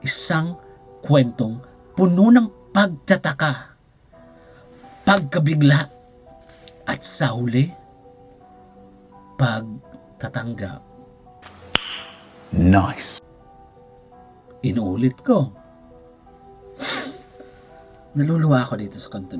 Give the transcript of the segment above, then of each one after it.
isang kwentong puno ng pagtataka, pagkabigla, at sa huli, pagtatanggap. Nice. Inuulit ko. Naluluwa ako dito sa kanto.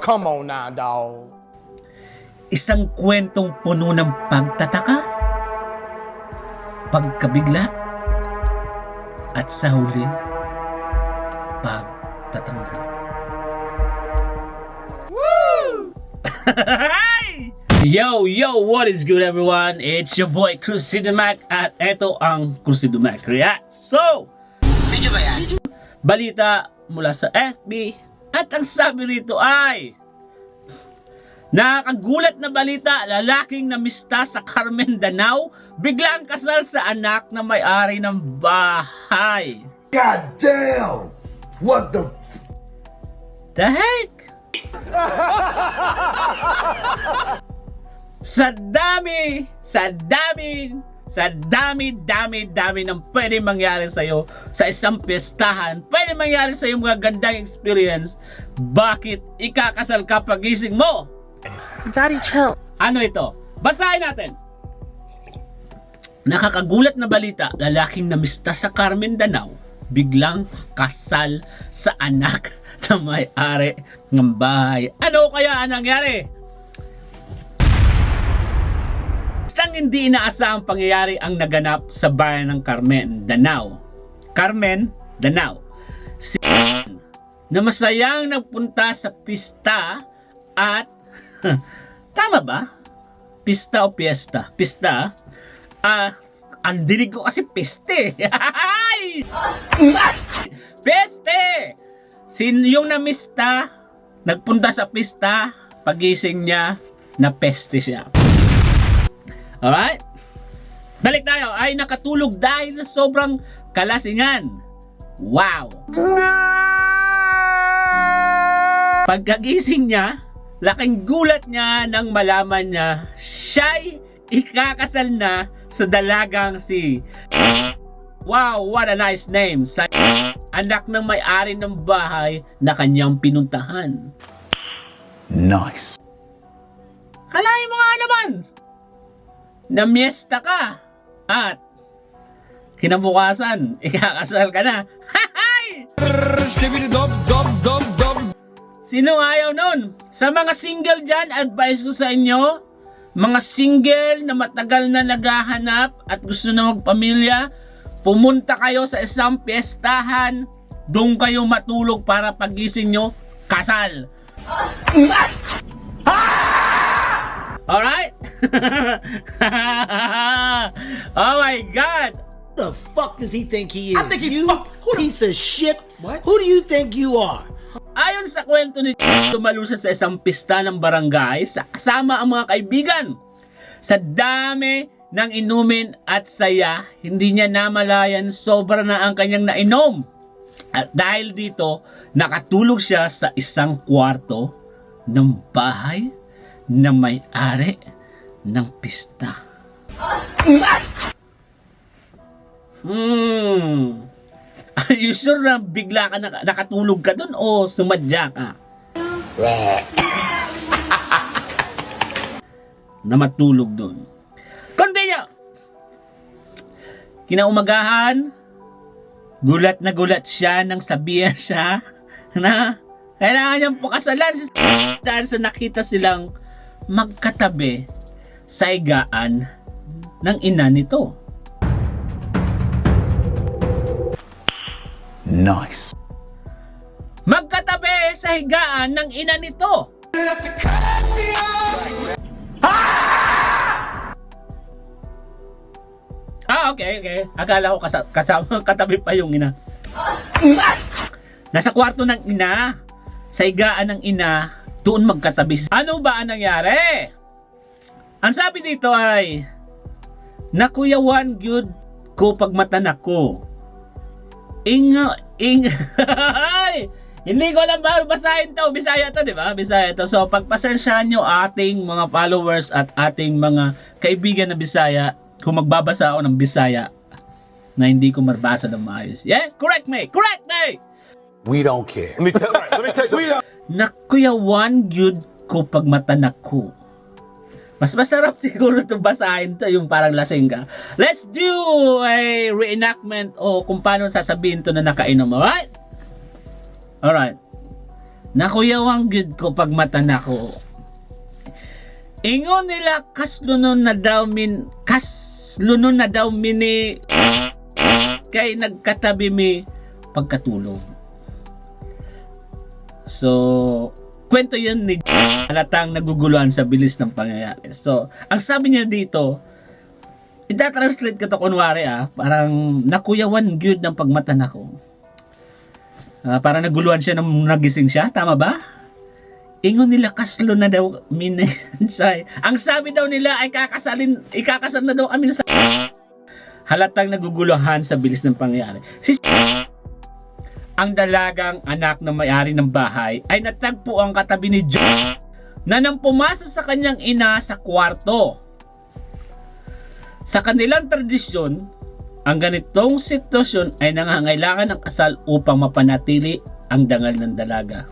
Come on now, dog. Isang kwentong puno ng pagtataka, pagkabigla, at sa huli, pagtatanggap. yo, yo, what is good everyone? It's your boy Crucido Mac at eto ang Crucido Mac React. So, balita mula sa FB at ang sabi rito ay Nakakagulat na balita, lalaking namista sa Carmen Danao, biglang kasal sa anak na may-ari ng bahay. God damn! What the? The heck? sa dami, sa dami, sa dami, dami, dami ng pwede mangyari sa'yo sa isang pestahan, pwede mangyari sa'yo mga gandang experience, bakit ikakasal ka pagising mo? Daddy, chill. Ano ito? Basahin natin. Nakakagulat na balita, lalaking namista sa Carmen Danao, biglang kasal sa anak na may-ari ng bahay. Ano kaya ang nangyari? Isang hindi inaasahang pangyayari ang naganap sa bayan ng Carmen Danao. Carmen Danao. Si na masayang nagpunta sa pista at Tama ba? Pista o fiesta? Pista? Ah, ang dinig ko kasi peste. Peste! Sin yung namista, nagpunta sa pista, pagising niya, na peste siya. Alright? Balik tayo. Ay nakatulog dahil sobrang kalasingan. Wow! Pagkagising niya, laking gulat niya nang malaman niya siya'y ikakasal na sa dalagang si Wow, what a nice name! Sa anak ng may-ari ng bahay na kanyang pinuntahan. Nice. Kalahin mo nga naman! Na miesta ka at kinabukasan, ikakasal ka na. Hay! Sino ayaw nun? Sa mga single dyan, advice ko sa inyo, mga single na matagal na naghahanap at gusto na magpamilya, pumunta kayo sa isang piyestahan, doon kayo matulog para pagising nyo, kasal. Alright? oh my God! Who the fuck does he think he is? I think he's you fuck- who the- piece of shit. What? Who do you think you are? Ayon sa kwento ni tumalo siya sa isang pista ng barangay sa kasama ang mga kaibigan. Sa dami ng inumin at saya, hindi niya namalayan sobra na ang kanyang nainom. At dahil dito, nakatulog siya sa isang kwarto ng bahay na may-ari ng pista. Hmm. Are you sure na bigla ka naka- nakatulog ka dun o sumadya ka? na matulog dun. Continue! Kinaumagahan, gulat na gulat siya nang sabihan siya na kailangan niyang pakasalan si dahil sa nakita silang magkatabi sa higaan ng ina nito. Nice. magkatabi sa higaan ng ina nito. Ah, okay, okay. Akala ko kasa- kasama katabi pa yung ina. Nasa kwarto ng ina, sa higaan ng ina, doon magkatabi. Ano ba ang nangyari? Ang sabi dito ay, Nakuyawan gyud ko pag matanak ko. Inga, ing, Ay! Hindi ko alam ba basahin to. Bisaya to, di ba? Bisaya to. So, pagpasensyahan nyo ating mga followers at ating mga kaibigan na Bisaya kung magbabasa ako ng Bisaya. na hindi ko mabasa ng maayos. Yeah? Correct me! Correct me! We don't care. Let me tell, let me tell you. Nakuyawan gyud ko pag matanak ko. Mas masarap siguro itong basahin to, yung parang lasing ka. Let's do a reenactment o kung paano sasabihin to na nakainom. Alright? Alright. Nakuyawan gyud ko pag matanak ko. Ingon nila kaslunon na daw min kaslunon na daw mini kay nagkatabi mi pagkatulog. So, kwento yun ni halatang naguguluhan sa bilis ng pangyayari. So, ang sabi niya dito, ita-translate ko to kunwari ah, parang nakuyawan gyud ng pagmatan ako. Ah, parang naguluhan siya nung nagising siya, tama ba? Ingon nila kaslo na daw minansay. Ang sabi daw nila ay kakasalin, ikakasal na daw kami sa halatang naguguluhan sa bilis ng pangyayari. Si ang dalagang anak ng may-ari ng bahay ay natagpo ang katabi ni John na nang pumasok sa kanyang ina sa kwarto. Sa kanilang tradisyon, ang ganitong sitwasyon ay nangangailangan ng kasal upang mapanatili ang dangal ng dalaga.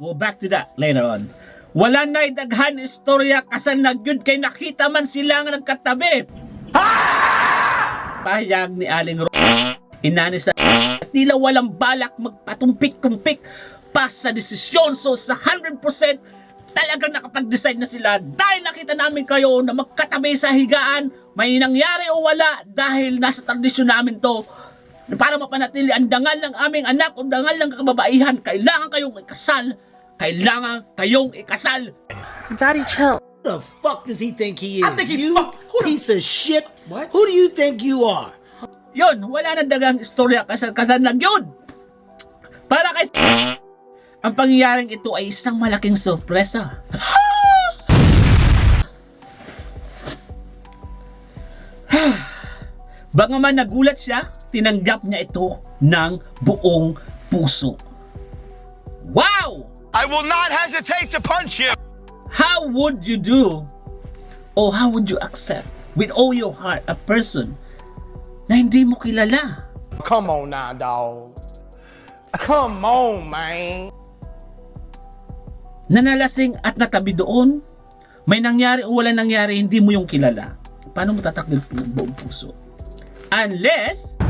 We'll back to that later on. Wala na daghan istorya kasal na gyud kay nakita man sila nga nagkatabi. Pahayag ni Aling Ro inani sa tila walang balak magpatumpik-tumpik pa sa desisyon. So sa 100% talagang nakapag-decide na sila dahil nakita namin kayo na magkatabi sa higaan, may nangyari o wala dahil nasa tradisyon namin to para mapanatili ang dangal ng aming anak o dangal ng kababaihan, kailangan kayong ikasal. Kailangan kayong ikasal. Daddy, chill. The fuck does he think he is? I think he's you fuck- who the- piece of shit. What? Who do you think you are? Yun, wala na dagang istorya kasal-kasal lang yun. Para kay ang pangyayaring ito ay isang malaking sorpresa. Baka man nagulat siya, tinanggap niya ito ng buong puso. Wow! I will not hesitate to punch you. How would you do or how would you accept with all your heart a person na hindi mo kilala? Come on now, dog. Come on, man. Nanalasing at natabi doon, may nangyari o wala nangyari, hindi mo yung kilala. Paano mo tatakbo ng buong puso? Unless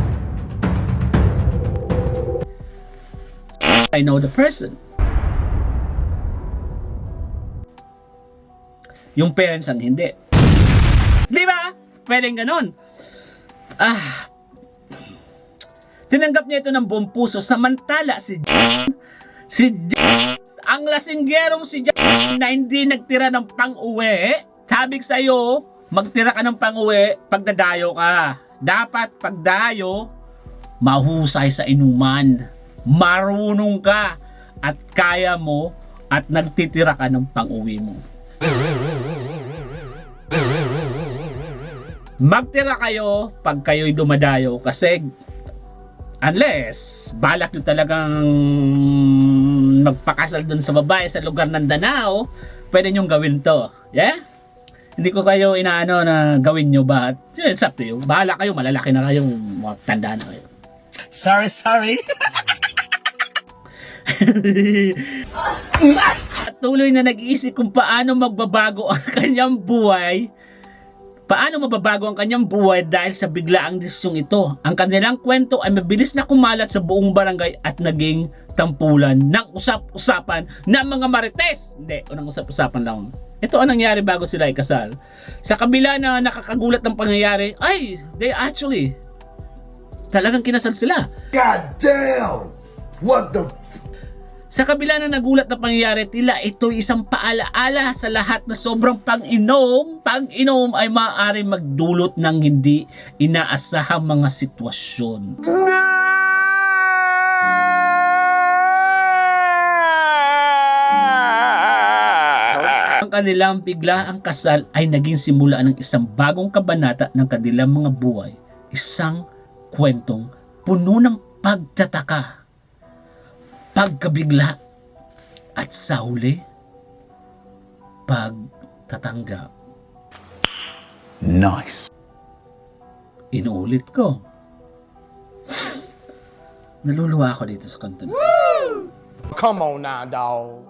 I know the person. Yung parents ang hindi. Di ba? Pwedeng ganon. Ah, tinanggap niya ito ng buong puso samantala si John, si John, ang lasinggerong si John na hindi nagtira ng pang-uwi, sabi ko sa'yo, magtira ka ng pang-uwi pag dadayo ka. Dapat pagdayo, mahusay sa inuman. Marunong ka at kaya mo at nagtitira ka ng pang-uwi mo. Magtira kayo pag kayo'y dumadayo kasi unless balak nyo talagang magpakasal dun sa babae sa lugar ng Danao, pwede nyong gawin to. Yeah? Hindi ko kayo inaano na gawin nyo ba? It's up to you. Bahala kayo, malalaki na kayo, tanda na kayo. Sorry, sorry. At tuloy na nag-iisip kung paano magbabago ang kanyang buhay. Paano mababago ang kanyang buhay dahil sa biglaang desisyong ito. Ang kanilang kwento ay mabilis na kumalat sa buong barangay at naging tampulan ng usap-usapan ng mga marites. Hindi, unang usap-usapan lang. Ito ang nangyari bago sila ikasal. Sa kabila na nakakagulat ng pangyayari, ay, they actually, talagang kinasal sila. God damn! What the Sa kabila na nagulat na pangyayari, tila ito isang paalaala sa lahat na sobrang pang-inom, pang-inom ay maaari magdulot ng hindi inaasahang mga sitwasyon. Ang kanilang biglaang kasal ay naging simula ng isang bagong kabanata ng kanilang mga buhay. Isang kwentong puno ng pagtataka, pagkabigla, at sa huli, pagtatanggap. Nice. Inuulit ko. Naluluwa ako dito sa kanto. na. Come on now, dog.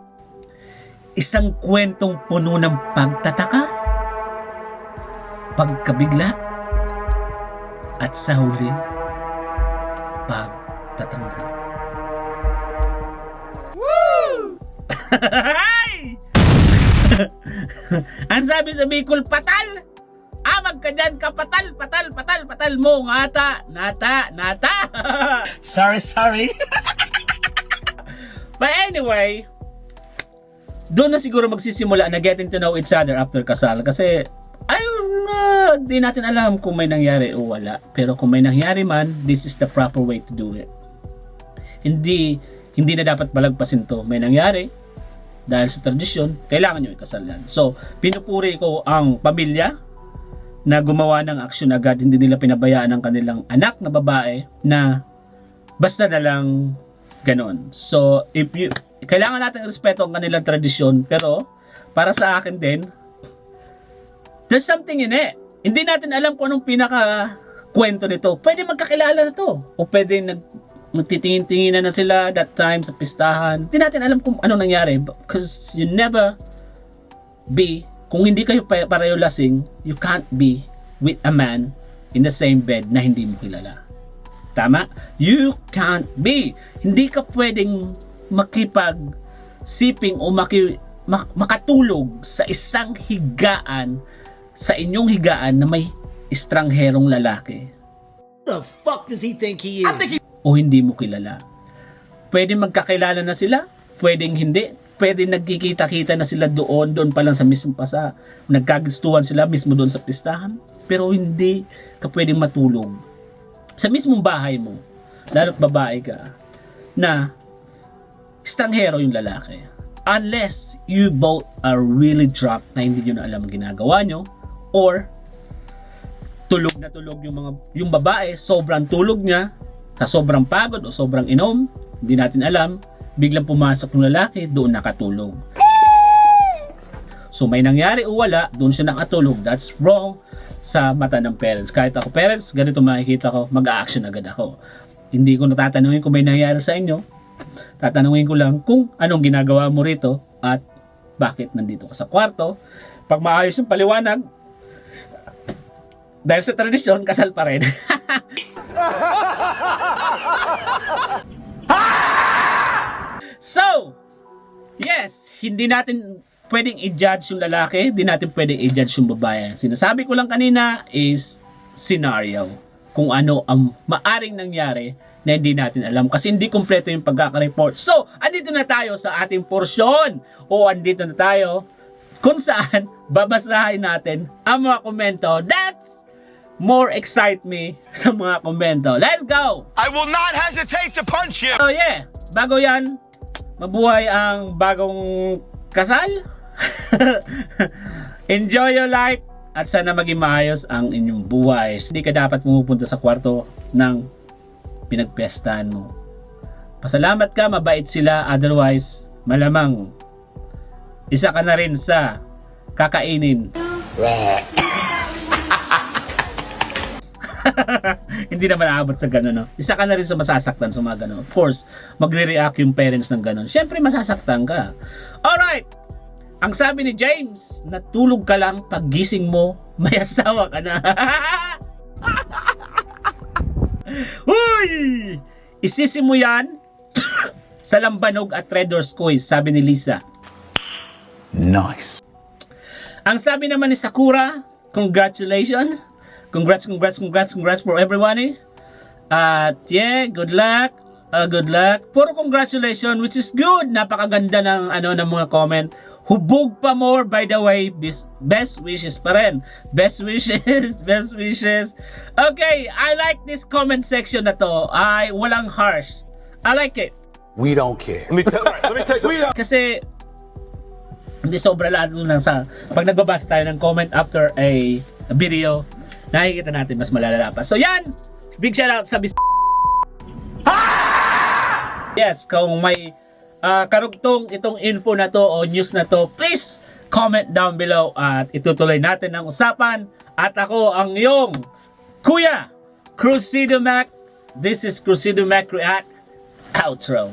Isang kwentong puno ng pagtataka, pagkabigla, at sa huli, Ang sabi sa Bicol, patal! Amag ka dyan, kapatal, patal, patal, patal mo, ngata, nata, nata. Sorry, sorry. But anyway, doon na siguro magsisimula na getting to know each other after kasal kasi ayun di natin alam kung may nangyari o wala. Pero kung may nangyari man, this is the proper way to do it. Hindi hindi na dapat balagpasin to. May nangyari dahil sa tradisyon, kailangan nyo ikasal yan. So, pinupuri ko ang pamilya na gumawa ng aksyon agad, hindi nila pinabayaan ang kanilang anak na babae na basta na lang ganon. So, if you, kailangan natin respeto ang kanilang tradisyon, pero para sa akin din, there's something in it. Hindi natin alam kung anong pinaka kwento nito. Pwede magkakilala na to. O pwede nag, nagtitingin-tingin na sila that time sa pistahan. Hindi natin alam kung ano nangyari. Because you never be, kung hindi kayo pa- pareho lasing, you can't be with a man in the same bed na hindi mo kilala. Tama? You can't be. Hindi ka pwedeng makipag siping o maki, mak- makatulog sa isang higaan sa inyong higaan na may estrangherong lalaki the fuck does he think he is? O hindi mo kilala. Pwede magkakilala na sila, pwedeng hindi. Pwede nagkikita-kita na sila doon, doon pa lang sa mismong pasa. Nagkagustuhan sila mismo doon sa pistahan. Pero hindi ka pwedeng matulog. Sa mismong bahay mo, lalo't babae ka, na estranghero yung lalaki. Unless you both are really drunk na hindi nyo na alam ginagawa nyo, or tulog na tulog yung mga yung babae, sobrang tulog niya, sa sobrang pagod o sobrang inom, hindi natin alam, biglang pumasok ng lalaki, doon nakatulog. So may nangyari o wala, doon siya nakatulog. That's wrong sa mata ng parents. Kahit ako parents, ganito makikita ko, mag-action agad ako. Hindi ko natatanungin kung may nangyari sa inyo. Tatanungin ko lang kung anong ginagawa mo rito at bakit nandito ka sa kwarto. Pag maayos yung paliwanag, dahil sa tradisyon, kasal pa rin. So, yes, hindi natin pwedeng i-judge yung lalaki, hindi natin pwedeng i-judge yung babae. Sinasabi ko lang kanina is scenario. Kung ano ang maaring nangyari na hindi natin alam kasi hindi kumpleto yung pagkaka-report. So, andito na tayo sa ating porsyon o andito na tayo kung saan babasahin natin ang mga komento. That's more excite me sa mga komento. Let's go! I will not hesitate to punch you. So yeah, bago yan, mabuhay ang bagong kasal. Enjoy your life at sana maging maayos ang inyong buhay. Hindi ka dapat pumupunta sa kwarto ng pinagpestahan mo. Pasalamat ka, mabait sila, otherwise malamang isa ka na rin sa kakainin. hindi naman aabot sa gano'n, no? Isa ka na rin sa masasaktan sa mga gano'n. Of course, magre-react yung parents ng gano'n. Siyempre, masasaktan ka. Alright! Ang sabi ni James, natulog ka lang pag gising mo, may asawa ka na. Uy! Isisi mo yan sa lambanog at Trader's Cois, sabi ni Lisa. Nice. Ang sabi naman ni Sakura, congratulations. Congrats, congrats, congrats, congrats for everyone eh. At yeah, good luck. Uh, good luck. Puro congratulations, which is good. Napakaganda ng ano ng mga comment. Hubog pa more, by the way. Best, best wishes pa rin. Best wishes, best wishes. Okay, I like this comment section na to. Ay, walang harsh. I like it. We don't care. Kasi hindi sobra lalo lang sa pag nagbabasa tayo ng comment after a video, nakikita natin mas malalala pa. So yan, big shout out sa bis Yes, kung may ah, karugtong itong info na to o news na to, please comment down below at itutuloy natin ang usapan. At ako ang iyong Kuya Crucido Mac. This is Crucido Mac React. Outro.